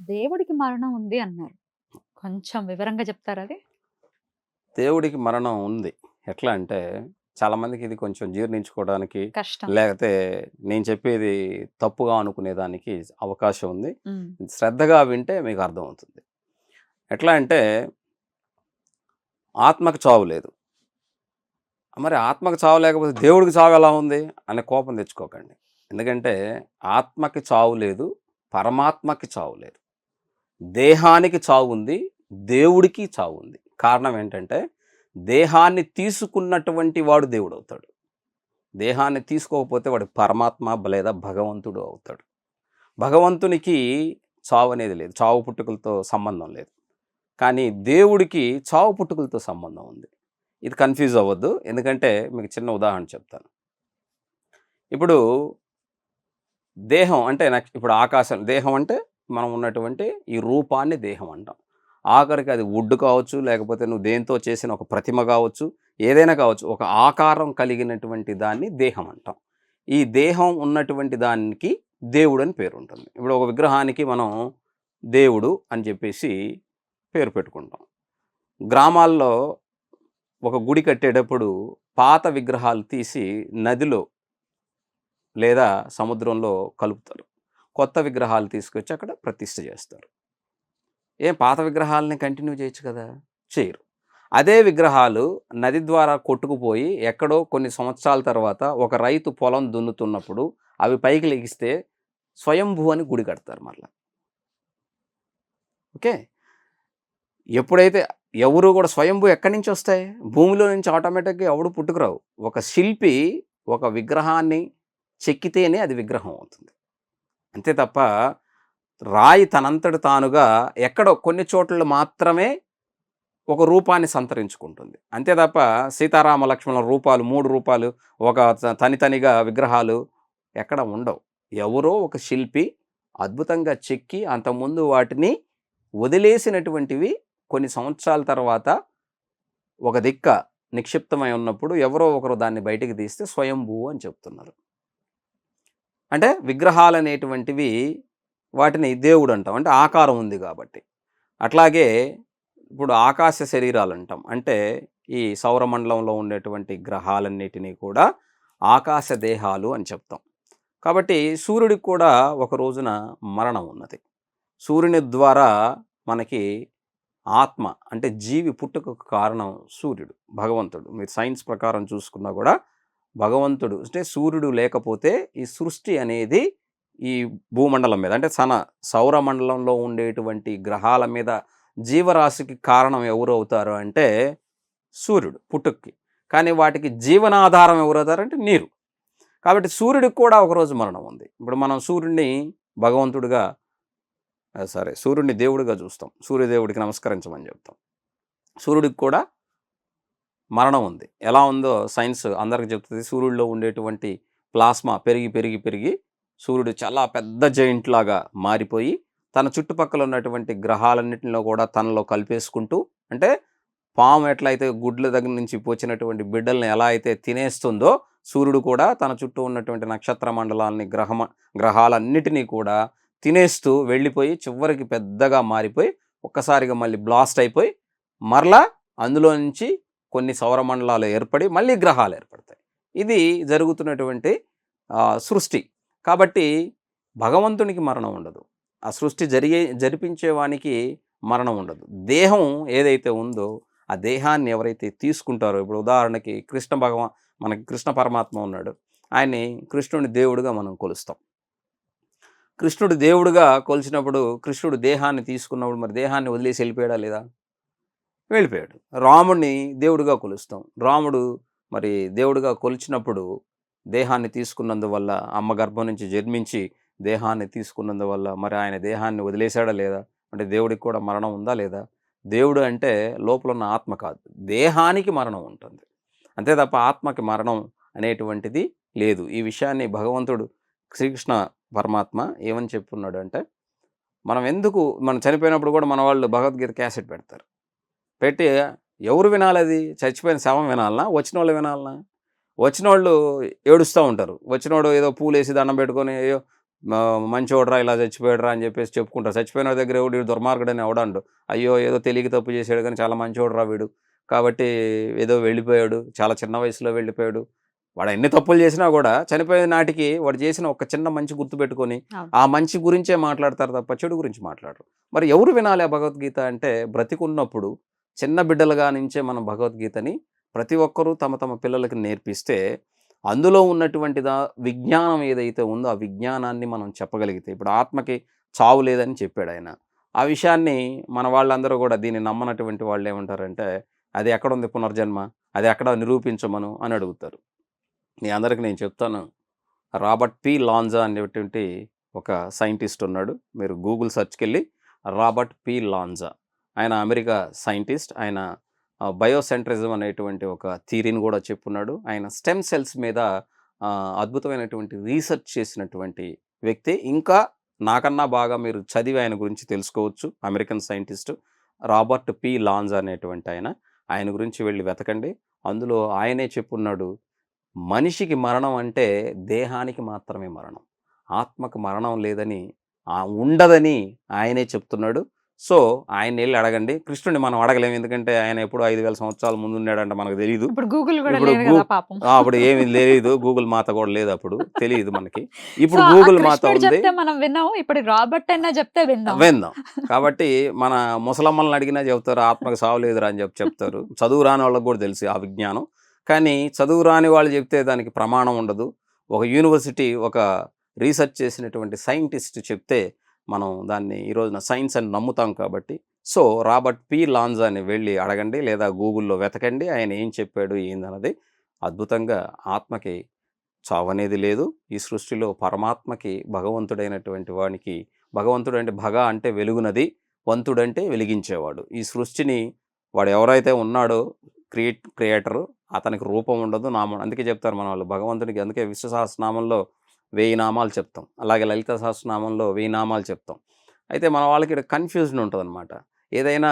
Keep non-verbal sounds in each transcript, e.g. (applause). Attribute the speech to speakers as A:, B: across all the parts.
A: దేవుడికి మరణం ఉంది అన్నారు. కొంచెం వివరంగా చెప్తారా అది?
B: దేవుడికి మరణం ఉంది. ఎట్లా అంటే చాలామందికి ఇది కొంచెం జీర్ణించుకోవడానికి
A: కష్టం.
B: లేకపోతే నేను చెప్పేది తప్పుగా అనుకునేదానికి అవకాశం ఉంది. శ్రద్ధగా వింటే మీకు అర్థమవుతుంది. ఎట్లా అంటే ఆత్మకు చావు లేదు. మరి ఆత్మకు చావు లేకపోతే దేవుడికి చావు ఎలా ఉంది అనే కోపం తెచ్చుకోకండి. ఎందుకంటే ఆత్మకి చావు లేదు. పరమాత్మకి చావు లేదు. దేహానికి చావు ఉంది. దేవుడికి చావు ఉంది. కారణం ఏంటంటే దేహాన్ని తీసుకున్నటువంటి వాడు దేవుడు అవుతాడు. దేహాన్ని తీసుకోకపోతే వాడు పరమాత్మ లేదా భగవంతుడు అవుతాడు. భగవంతునికి చావు అనేది లేదు. చావు పుట్టుకలతో సంబంధం లేదు. కానీ దేవుడికి చావు పుట్టుకలతో సంబంధం ఉంది. ఇది కన్‌ఫ్యూజ్ అవ్వద్దు. ఎందుకంటే మీకు చిన్న ఉదాహరణ చెప్తాను. ఇప్పుడు దేహం అంటే నాకు ఇప్పుడు ఆకాశం దేహం అంటే మనం ఉన్నటువంటి ఈ రూపాన్ని దేహం అంటాం. ఆఖరికి అది వుడ్ కావచ్చు, లేకపోతే నువ్వు దేంతో చేసిన ఒక ప్రతిమ కావచ్చు, ఏదైనా కావచ్చు. ఒక ఆకారం కలిగినటువంటి దాన్ని దేహం అంటాం. ఈ దేహం ఉన్నటువంటి దానికి దేవుడు అని పేరు ఉంటుంది. ఇప్పుడు ఒక విగ్రహానికి మనం దేవుడు అని చెప్పేసి పేరు పెట్టుకుంటాం. గ్రామాల్లో ఒక గుడి కట్టేటప్పుడు పాత విగ్రహాలు తీసి నదిలో లేదా సముద్రంలో కలుపుతారు. కొత్త విగ్రహాలు తీసుకొచ్చి అక్కడ ప్రతిష్ఠ చేస్తారు. ఏం పాత విగ్రహాలని కంటిన్యూ చేయొచ్చు కదా! చేయరు. అదే విగ్రహాలు నది ద్వారా కొట్టుకుపోయి ఎక్కడో కొన్ని సంవత్సరాల తర్వాత ఒక రైతు పొలం దున్నుతున్నప్పుడు అవి పైకి లెగిస్తే స్వయంభూ అని గుడి కడతారు మళ్ళీ ఓకే. ఎప్పుడైతే ఎవరు కూడా స్వయంభూ ఎక్కడి నుంచి వస్తాయి? భూమిలో నుంచి ఆటోమేటిక్‌గా ఎవడు పుట్టుకురావు. ఒక శిల్పి ఒక విగ్రహాన్ని చెక్కితేనే అది విగ్రహం అవుతుంది. అంతే తప్ప రాయి తనంతట తానుగా ఎక్కడో కొన్ని చోట్ల మాత్రమే ఒక రూపాన్ని సంతరించుకుంటుంది. అంతే తప్ప సీతారామ లక్ష్మణుల రూపాలు మూడు రూపాలు ఒక తనితనిగా విగ్రహాలు ఎక్కడ ఉండవు. ఎవరో ఒక శిల్పి అద్భుతంగా చెక్కి అంతకుముందు వాటిని వదిలేసినటువంటివి కొన్ని సంవత్సరాల తర్వాత ఒక దిక్క నిక్షిప్తమై ఉన్నప్పుడు ఎవరో ఒకరు దాన్ని బయటికి తీస్తే స్వయంభూ అని చెప్తున్నారు. అంటే విగ్రహాలు అనేటువంటివి వాటిని దేవుడు అంటాం. అంటే ఆకారం ఉంది కాబట్టి. అట్లాగే ఇప్పుడు ఆకాశ శరీరాలు అంటాం. అంటే ఈ సౌరమండలంలో ఉండేటువంటి గ్రహాలన్నిటిని కూడా ఆకాశ దేహాలు అని చెప్తాం. కాబట్టి సూర్యుడికి కూడా ఒక రోజున మరణం ఉన్నది. సూర్యుని ద్వారా మనకి ఆత్మ అంటే జీవి పుట్టుకకు కారణం సూర్యుడు. భగవంతుడు. మీరు సైన్స్ ప్రకారం చూసుకున్నా కూడా భగవంతుడు అంటే సూర్యుడు లేకపోతే ఈ సృష్టి అనేది ఈ భూమండలం మీద అంటే సన సౌరమండలంలో ఉండేటువంటి గ్రహాల మీద జీవరాశికి కారణం ఎవరు అవుతారు అంటే సూర్యుడు పుట్టుక్కి. కానీ వాటికి జీవనాధారం ఎవరవుతారంటే నీరు. కాబట్టి సూర్యుడికి కూడా ఒకరోజు మరణం ఉంది. ఇప్పుడు మనం సూర్యుడిని భగవంతుడిగా సరే సూర్యుడిని దేవుడిగా చూస్తాం. సూర్యదేవుడికి నమస్కరించమని చెప్తాం. సూర్యుడికి కూడా మరణం ఉంది. ఎలా ఉందో సైన్స్ అందరికి చెప్తుంది సూర్యుడిలో ఉండేటువంటి ప్లాస్మా పెరిగి, పెరిగి, పెరిగి సూర్యుడు చాలా పెద్ద జైంట్ లాగా మారిపోయి తన చుట్టుపక్కల ఉన్నటువంటి గ్రహాలన్నింటిలో కూడా తనలో కలిపేసుకుంటూ అంటే పాము ఎట్లయితే గుడ్ల దగ్గర నుంచి పోచినటువంటి బిడ్డల్ని ఎలా అయితే తినేస్తుందో సూర్యుడు కూడా తన చుట్టూ ఉన్నటువంటి నక్షత్ర మండలాలని గ్రహమ గ్రహాలన్నిటినీ కూడా తినేస్తూ వెళ్ళిపోయి చివరికి పెద్దగా మారిపోయి ఒక్కసారిగా మళ్ళీ బ్లాస్ట్ అయిపోయి మరలా అందులో నుంచి కొన్ని సౌరమండలాలు ఏర్పడి మళ్ళీ గ్రహాలు ఏర్పడతాయి. ఇది జరుగుతున్నటువంటి సృష్టి. కాబట్టి భగవంతునికి మరణం ఉండదు. ఆ సృష్టి జరిగే జరిపించేవానికి మరణం ఉండదు. దేహం ఏదైతే ఉందో ఆ దేహాన్ని ఎవరైతే తీసుకుంటారో ఇప్పుడు ఉదాహరణకి కృష్ణ భగవా మనకి కృష్ణ పరమాత్మ ఉన్నాడు. ఆయన్ని కృష్ణుడి దేవుడిగా మనం కొలుస్తాం. కృష్ణుడు దేవుడిగా కొలిచినప్పుడు కృష్ణుడు దేహాన్ని తీసుకున్నప్పుడు మరి దేహాన్ని వదిలేసి వెళ్ళిపోయాడా లేదా? వెళ్ళిపోయాడు. రాముడిని దేవుడిగా కొలుస్తాం. రాముడు మరి దేవుడిగా కొలిచినప్పుడు దేహాన్ని తీసుకున్నందువల్ల అమ్మ గర్భం నుంచి జన్మించి దేహాన్ని తీసుకున్నందువల్ల మరి ఆయన దేహాన్ని వదిలేసాడా లేదా? అంటే దేవుడికి కూడా మరణం ఉందా లేదా? దేవుడు అంటే లోపల ఉన్న ఆత్మ కాదు. దేహానికి మరణం ఉంటుంది. అంతే తప్ప ఆత్మకి మరణం అనేటువంటిది లేదు. ఈ విషయాన్ని భగవంతుడు శ్రీకృష్ణ పరమాత్మ ఏమని చెప్పున్నాడు అంటే మనం ఎందుకు మనం చనిపోయినప్పుడు కూడా మన వాళ్ళు భగవద్గీత క్యాసెట్ పెడతారు. పెట్టి ఎవరు వినాలది? చచ్చిపోయిన శవం వినాలనా? వచ్చినోళ్ళు వినాలనా? వచ్చినోళ్ళు ఏడుస్తా ఉంటారు. వచ్చినోడు ఏదో పూలేసి దండం పెట్టుకొని అయ్యో మంచోడ్రా ఇలా చచ్చిపోయాడురా అని చెప్పేసి చెప్పుకుంటారు చచ్చిపోయిన వాడి దగ్గర ఎవడు వీడు దుర్మార్గుడు అని ఎవడండు అయ్యో ఏదో తెలియక తప్పు చేశాడు కానీ చాలా మంచోడ్రా వీడు కాబట్టి ఏదో వెళ్ళిపోయాడు చాలా చిన్న వయసులో వెళ్ళిపోయాడు వాడు ఎన్ని తప్పులు చేసినా కూడా చనిపోయే నాటికి వాడు చేసిన ఒక చిన్న మంచి గుర్తు పెట్టుకొని. ఆ మంచి గురించే మాట్లాడతారు తప్ప చెడు గురించి మాట్లాడరు మరి ఎవరు వినాలి ఆ భగవద్గీత అంటే బ్రతికున్నప్పుడు చిన్న బిడ్డలుగా నుంచే మనం భగవద్గీతని ప్రతి ఒక్కరూ తమ తమ పిల్లలకి నేర్పిస్తే అందులో ఉన్నటువంటి దా విజ్ఞానం ఏదైతే ఉందో ఆ విజ్ఞానాన్ని మనం చెప్పగలిగితే ఇప్పుడు ఆత్మకి చావు లేదని చెప్పాడు ఆయన. ఆ విషయాన్ని మన వాళ్ళందరూ కూడా దీన్ని నమ్మనటువంటి వాళ్ళు ఏమంటారంటే అది ఎక్కడ ఉంది పునర్జన్మ? అది ఎక్కడ నిరూపించమను? అని అడుగుతారు. మీ అందరికి నేను చెప్తాను. Robert P. లాంజా అనేటువంటి ఒక సైంటిస్ట్ ఉన్నాడు. మీరు గూగుల్ సెర్చ్కి వెళ్ళి రాబర్ట్ పి. లాంజా. ఆయన అమెరికా సైంటిస్ట్. ఆయన బయోసెంట్రిజం అనేటువంటి ఒక థీరీని కూడా చెప్పున్నాడు. ఆయన స్టెమ్ సెల్స్ మీద అద్భుతమైనటువంటి రీసెర్చ్ చేసినటువంటి వ్యక్తి. ఇంకా నాకన్నా బాగా మీరు చదివి ఆయన గురించి తెలుసుకోవచ్చు. American scientist Robert P. Lanza అనేటువంటి ఆయన. ఆయన గురించి వెళ్ళి వెతకండి. అందులో ఆయనే చెప్పున్నాడు మనిషికి మరణం అంటే దేహానికి మాత్రమే మరణం. ఆత్మకు మరణం లేదని ఉండదని ఆయనే చెప్తున్నాడు. సో ఆయన వెళ్ళి అడగండి. కృష్ణుడిని మనం అడగలేము ఎందుకంటే ఆయన ఎప్పుడు ఐదు వేల సంవత్సరాల ముందు ఉన్నాడంటే మనకు తెలియదు
A: ఇప్పుడు గూగుల్ లేదు
B: అప్పుడు ఏమీ లేదు గూగుల్ మాత కూడా లేదు అప్పుడు. తెలియదు మనకి. (laughs) ఇప్పుడు గూగుల్ మాత ఉంది.
A: మనం విన్నాం ఇప్పుడు రాబర్ట్ అయినా చెప్తే విందాం
B: విందాం కాబట్టి మన ముసలమ్మల్ని అడిగినా చెప్తారు ఆత్మకు సావు లేదురా అని చెప్పి చెప్తారు. చదువు రాని వాళ్ళకి కూడా తెలుసు ఆ విజ్ఞానం. కానీ చదువు రాని వాళ్ళు చెప్తే దానికి ప్రమాణం ఉండదు. ఒక యూనివర్సిటీ ఒక రీసెర్చ్ చేసినటువంటి సైంటిస్ట్ చెప్తే మనం దాన్ని ఈ రోజున సైన్స్ అని నమ్ముతాం కాబట్టి. So Robert P. లాంజ్ అని వెళ్ళి అడగండి లేదా గూగుల్లో వెతకండి. ఆయన ఏం చెప్పాడు ఏందన్నది అద్భుతంగా ఆత్మకి చావనేది లేదు. ఈ సృష్టిలో పరమాత్మకి భగవంతుడైనటువంటి వానికి భగవంతుడు అంటే భగ అంటే వెలుగునది వంతుడంటే వెలిగించేవాడు. ఈ సృష్టిని వాడు ఎవరైతే ఉన్నాడో క్రియేట్ క్రియేటరు అతనికి రూపం ఉండదు నామం అందుకే చెప్తారు మన వాళ్ళు భగవంతుడికి అందుకే విశ్వసహస్రనామంలో వెయ్యి నామాలు చెప్తాం. అలాగే లలిత సహస్రనామంలో వెయ్యి నామాలు చెప్తాం. అయితే మన వాళ్ళకి ఇక్కడ కన్ఫ్యూజన్ ఉంటుంది అనమాట ఏదైనా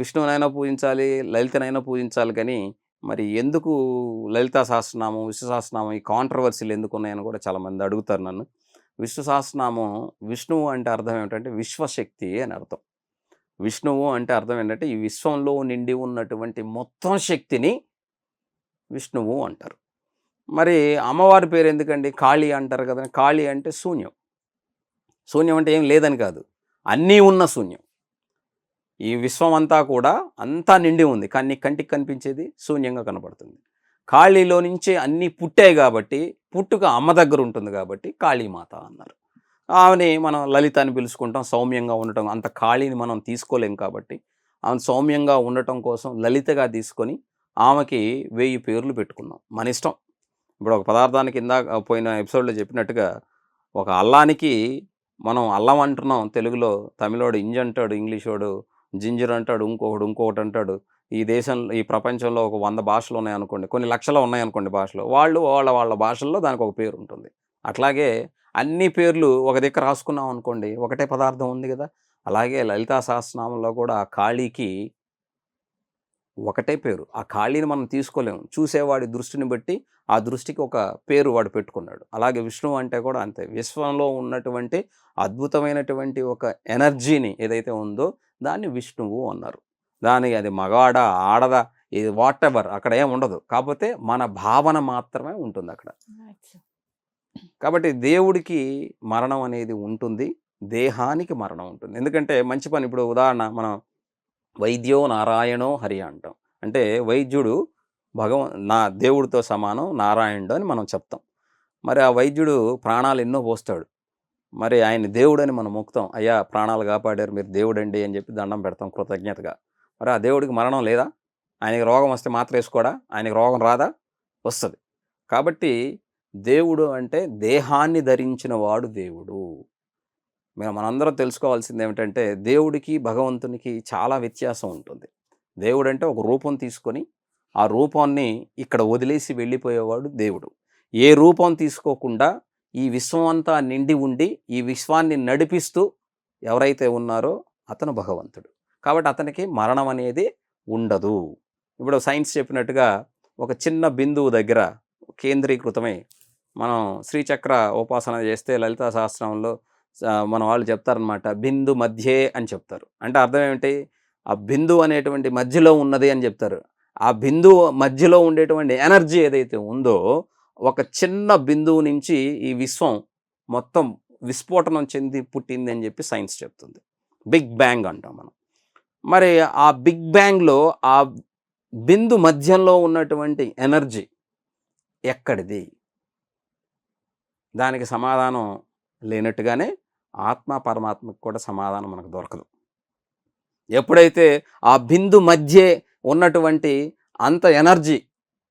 B: విష్ణువునైనా పూజించాలి లలితనైనా పూజించాలి కానీ మరి ఎందుకు లలితా సహస్రనామం విష్ణు సహస్రనామం ఈ కాంట్రవర్సీలు ఎందుకు ఉన్నాయని కూడా చాలామంది అడుగుతారు నన్ను. విష్ణు సహస్రనామం విష్ణువు అంటే అర్థం ఏమిటంటే విశ్వశక్తి అని అర్థం. విష్ణువు అంటే అర్థం ఏంటంటే ఈ విశ్వంలో నిండి ఉన్నటువంటి మొత్తం శక్తిని విష్ణువు అంటారు. మరి అమ్మవారి పేరు ఎందుకండి ఖాళీ అంటారు కదా ఖాళీ అంటే శూన్యం. శూన్యం అంటే ఏం లేదని కాదు. అన్నీ ఉన్న శూన్యం. ఈ విశ్వం అంతా కూడా అంతా నిండి ఉంది. కానీ కంటికి కనిపించేది శూన్యంగా కనపడుతుంది. ఖాళీలో నుంచి అన్నీ పుట్టాయి కాబట్టి పుట్టుక అమ్మ దగ్గర ఉంటుంది కాబట్టి కాళీమాత అన్నారు. ఆమెని మనం లలిత అని పిలుచుకుంటాం సౌమ్యంగా ఉండటం అంత ఖాళీని మనం తీసుకోలేం కాబట్టి ఆమె సౌమ్యంగా ఉండటం కోసం లలితగా తీసుకొని ఆమెకి వెయ్యి పేర్లు పెట్టుకున్నాం. మన ఇష్టం. ఇప్పుడు ఒక పదార్థానికి ఇందాక పోయిన ఎపిసోడ్లో చెప్పినట్టుగా ఒక అల్లానికి మనం అల్లం అంటున్నాం తెలుగులో. తమిళోడు ఇంజ్ అంటాడు ఇంగ్లీషోడు జింజర్ అంటాడు ఇంకొకడు ఇంకొకటి అంటాడు. ఈ దేశంలో ఈ ప్రపంచంలో ఒక వంద భాషలు ఉన్నాయనుకోండి కొన్ని లక్షలు ఉన్నాయనుకోండి భాషలు. వాళ్ళు వాళ్ళ వాళ్ళ భాషల్లో దానికి ఒక పేరు ఉంటుంది. అట్లాగే అన్ని పేర్లు ఒక దగ్గర రాసుకున్నాం అనుకోండి ఒకటే పదార్థం ఉంది కదా. అలాగే లలితా సహస్రనామంలో కూడా ఖాళీకి ఒకటే పేరు. ఆ ఖాళీని మనం తీసుకోలేము. చూసేవాడి దృష్టిని బట్టి ఆ దృష్టికి ఒక పేరు వాడు పెట్టుకున్నాడు. అలాగే విష్ణువు అంటే కూడా అంతే. విశ్వంలో ఉన్నటువంటి అద్భుతమైనటువంటి ఒక ఎనర్జీని ఏదైతే ఉందో దాన్ని విష్ణువు అన్నారు. దాని అది మగాడ ఆడదా ఇది వాట్ ఎవర్ అక్కడ ఏం ఉండదు. కాకపోతే మన భావన మాత్రమే ఉంటుంది అక్కడ. కాబట్టి దేవుడికి మరణం అనేది ఉంటుంది. దేహానికి మరణం ఉంటుంది. ఎందుకంటే మంచి పని ఇప్పుడు ఉదాహరణ మనం వైద్యో నారాయణో హరి అంటాం. అంటే వైద్యుడు భగవ నా దేవుడితో సమానం నారాయణుడు అని మనం చెప్తాం. మరి ఆ వైద్యుడు ప్రాణాలు ఎన్నో పోస్తాడు. మరి ఆయన దేవుడని మనం మొక్కుతాం. అయ్యా ప్రాణాలు కాపాడారు మీరు దేవుడండి అని చెప్పి దండం పెడతాం కృతజ్ఞతగా. మరి ఆ దేవుడికి మరణం లేదా? ఆయనకి రోగం వస్తే మాత్రం వేసుకోడా? ఆయనకి రోగం రాదా? వస్తుంది. కాబట్టి దేవుడు అంటే దేహాన్ని ధరించిన వాడు దేవుడు. మేము మనందరం తెలుసుకోవాల్సింది ఏమిటంటే దేవుడికి భగవంతునికి చాలా వ్యత్యాసం ఉంటుంది. దేవుడు అంటే ఒక రూపం తీసుకొని ఆ రూపాన్ని ఇక్కడ వదిలేసి వెళ్ళిపోయేవాడు దేవుడు. ఏ రూపం తీసుకోకుండా ఈ విశ్వం అంతా నిండి ఉండి ఈ విశ్వాన్ని నడిపిస్తూ ఎవరైతే ఉన్నారో అతను భగవంతుడు. కాబట్టి అతనికి మరణం అనేది ఉండదు. ఇప్పుడు సైన్స్ చెప్పినట్టుగా ఒక చిన్న బిందువు దగ్గర కేంద్రీకృతమై మనం శ్రీచక్ర ఉపాసన చేస్తే లలితా శాస్త్రంలో మన వాళ్ళు చెప్తారనమాట బిందు మధ్యే అని చెప్తారు. అంటే అర్థం ఏమిటి? ఆ బిందు అనేటువంటి మధ్యలో ఉన్నది అని చెప్తారు. ఆ బిందు మధ్యలో ఉండేటువంటి ఎనర్జీ ఏదైతే ఉందో ఒక చిన్న బిందువు నుంచి ఈ విశ్వం మొత్తం విస్ఫోటనం చెంది పుట్టింది అని చెప్పి సైన్స్ చెప్తుంది. బిగ్ బ్యాంగ్ అంటాం మనం. మరి ఆ బిగ్ బ్యాంగ్లో ఆ బిందు మధ్యంలో ఉన్నటువంటి ఎనర్జీ ఎక్కడిది? దానికి సమాధానం లేనట్టుగానే ఆత్మ పరమాత్మకు కూడా సమాధానం మనకు దొరకదు. ఎప్పుడైతే ఆ బిందు మధ్య ఉన్నటువంటి అంత ఎనర్జీ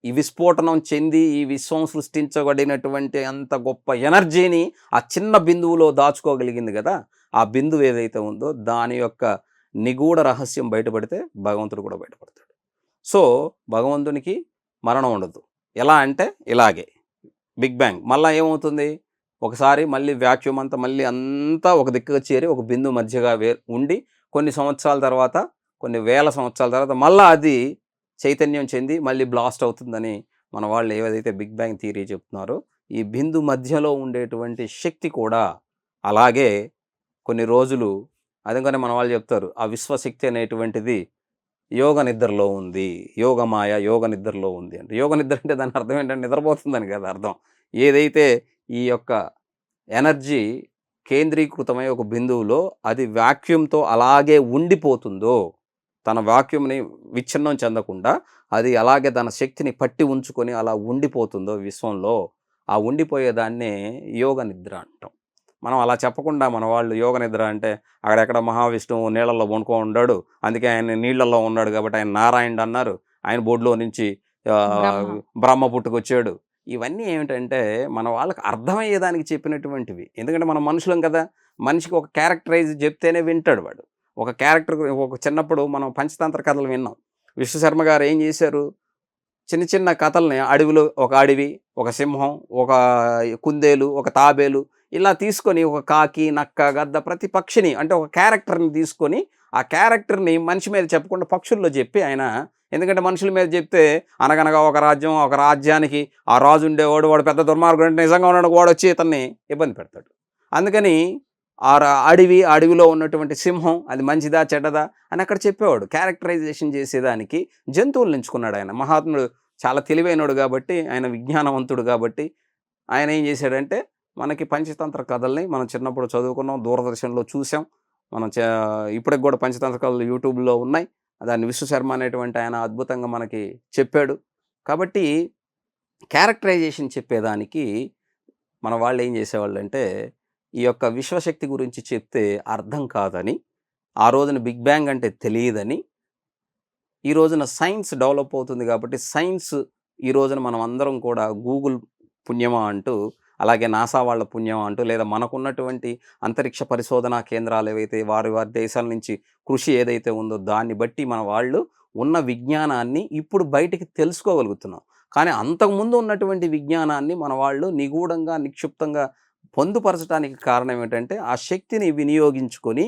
B: ఈ విస్ఫోటనం చెంది ఈ విశ్వం సృష్టించబడినటువంటి అంత గొప్ప ఎనర్జీని ఆ చిన్న బిందువులో దాచుకోగలిగింది కదా ఆ బిందువు ఏదైతే ఉందో దాని యొక్క నిగూఢ రహస్యం బయటపడితే భగవంతుడు కూడా బయటపడతాడు. సో భగవంతునికి మరణం ఉండదు. ఎలా అంటే ఇలాగే. Big bang. మళ్ళీ ఏమవుతుంది? ఒకసారి మళ్ళీ వ్యాక్యూమ్ అంతా మళ్ళీ అంతా ఒక దిక్కుగా చేరి ఒక బిందు మధ్యగా వే ఉండి కొన్ని సంవత్సరాల తర్వాత కొన్ని వేల సంవత్సరాల తర్వాత మళ్ళీ అది చైతన్యం చెంది మళ్ళీ బ్లాస్ట్ అవుతుందని మన వాళ్ళు ఏదైతే బిగ్ బ్యాంగ్ థియరీ చెప్తున్నారో ఈ బిందు మధ్యలో ఉండేటువంటి శక్తి కూడా అలాగే కొన్ని రోజులు అదిగానే మన వాళ్ళు చెప్తారు ఆ విశ్వశక్తి అనేటువంటిది యోగ నిద్రలో ఉంది యోగమాయ యోగ నిద్రలో ఉంది అంటే. యోగ నిద్ర అంటే దాని అర్థం ఏంటంటే నిద్రపోతుందని కదా అర్థం. ఏదైతే ఈ యొక్క ఎనర్జీ కేంద్రీకృతమై ఒక బిందువులో అది వాక్యూమ్తో అలాగే ఉండిపోతుందో తన వాక్యూమ్ని విచ్ఛిన్నం చెందకుండా అది అలాగే తన శక్తిని పట్టి ఉంచుకొని అలా ఉండిపోతుందో విశ్వంలో ఆ ఉండిపోయేదాన్నే యోగ నిద్ర అంటాం. మనం అలా చెప్పకుండా మన వాళ్ళు యోగ నిద్ర అంటే అక్కడెక్కడ మహావిష్ణువు నీళ్ళల్లో వండుకో ఉన్నాడు అందుకే ఆయన నీళ్ళల్లో ఉన్నాడు కాబట్టి ఆయన నారాయణుడు అన్నారు. ఆయన బోర్డులో నుంచి.
A: బ్రహ్మ
B: పుట్టుకొచ్చాడు. ఇవన్నీ ఏమిటంటే మన వాళ్ళకి అర్థమయ్యేదానికి చెప్పినటువంటివి. ఎందుకంటే మనం మనుషులం కదా! మనిషికి ఒక క్యారెక్టరైజ్ చెప్తేనే వింటాడు వాడు. ఒక క్యారెక్టర్ ఒక చిన్నప్పుడు మనం పంచతంత్ర కథలు విన్నాం. విశ్వశర్మ గారు ఏం చేశారు? చిన్న చిన్న కథల్ని అడవిలో ఒక అడవి ఒక సింహం ఒక కుందేలు ఒక తాబేలు ఇలా తీసుకొని ఒక కాకి నక్క గద్ద ప్రతి పక్షిని అంటే ఒక క్యారెక్టర్ని తీసుకొని ఆ క్యారెక్టర్ని మనిషి మీద చెప్పకుండా పక్షుల్లో చెప్పి ఆయన ఎందుకంటే మనుషుల మీద చెప్తే అనగనగా ఒక రాజ్యం ఒక రాజ్యానికి ఆ రాజు ఉండేవాడు వాడు పెద్ద దుర్మార్గుడు అంటే నిజంగా ఉన్నాడు వాడు వచ్చి ఇతన్ని ఇబ్బంది పెడతాడు. అందుకని ఆ అడవి అడవిలో ఉన్నటువంటి సింహం అది మంచిదా చెడ్డదా అని అక్కడ చెప్పేవాడు. క్యారెక్టరైజేషన్ చేసేదానికి జంతువులు ఎంచుకున్నాడు ఆయన. మహాత్ముడు చాలా తెలివైనడు కాబట్టి ఆయన విజ్ఞానవంతుడు కాబట్టి ఆయన ఏం చేశాడంటే మనకి పంచతంత్ర కథల్ని మనం చిన్నప్పుడు చదువుకున్నాం దూరదర్శన్లో చూసాం మనం చ- ఇప్పటికి కూడా పంచతంత్ర కథలు యూట్యూబ్లో ఉన్నాయి. దాన్ని విశ్వశర్మ అనేటువంటి ఆయన అద్భుతంగా మనకి చెప్పాడు. కాబట్టి క్యారెక్టరైజేషన్ చెప్పేదానికి మన వాళ్ళు ఏం చేసేవాళ్ళు అంటే ఈ యొక్క విశ్వశక్తి గురించి చెప్తే అర్థం కాదని ఆ రోజున బిగ్ బ్యాంగ్ అంటే తెలియదని ఈ రోజున సైన్స్ డెవలప్ అవుతుంది కాబట్టి సైన్స్ ఈ రోజున మనం అందరం కూడా గూగుల్ పుణ్యమా అంటూ అలాగే నాసా వాళ్ళ పుణ్యం అంటూ లేదా మనకున్నటువంటి అంతరిక్ష పరిశోధనా కేంద్రాలు ఏవైతే వారి వారి దేశాల నుంచి కృషి ఏదైతే ఉందో దాన్ని బట్టి మన వాళ్ళు ఉన్న విజ్ఞానాన్ని ఇప్పుడు బయటికి తెలుసుకోగలుగుతున్నాం. కానీ అంతకుముందు ఉన్నటువంటి విజ్ఞానాన్ని మన వాళ్ళు నిగూఢంగా నిక్షిప్తంగా పొందుపరచడానికి కారణం ఏంటంటే ఆ శక్తిని వినియోగించుకొని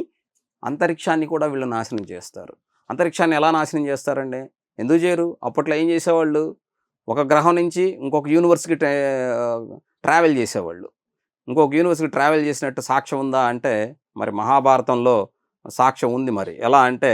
B: అంతరిక్షాన్ని కూడా వీళ్ళు నాశనం చేస్తారు. అంతరిక్షాన్ని ఎలా నాశనం చేస్తారండి? ఎందుకు చేయరు? అప్పట్లో ఏం చేసేవాళ్ళు? ఒక గ్రహం నుంచి ఇంకొక యూనివర్స్కి ట్రావెల్ చేసేవాళ్ళు. ఇంకొక యూనివర్స్కి ట్రావెల్ చేసినట్టు సాక్ష్యం ఉందా అంటే మరి మహాభారతంలో సాక్ష్యం ఉంది మరి. ఎలా అంటే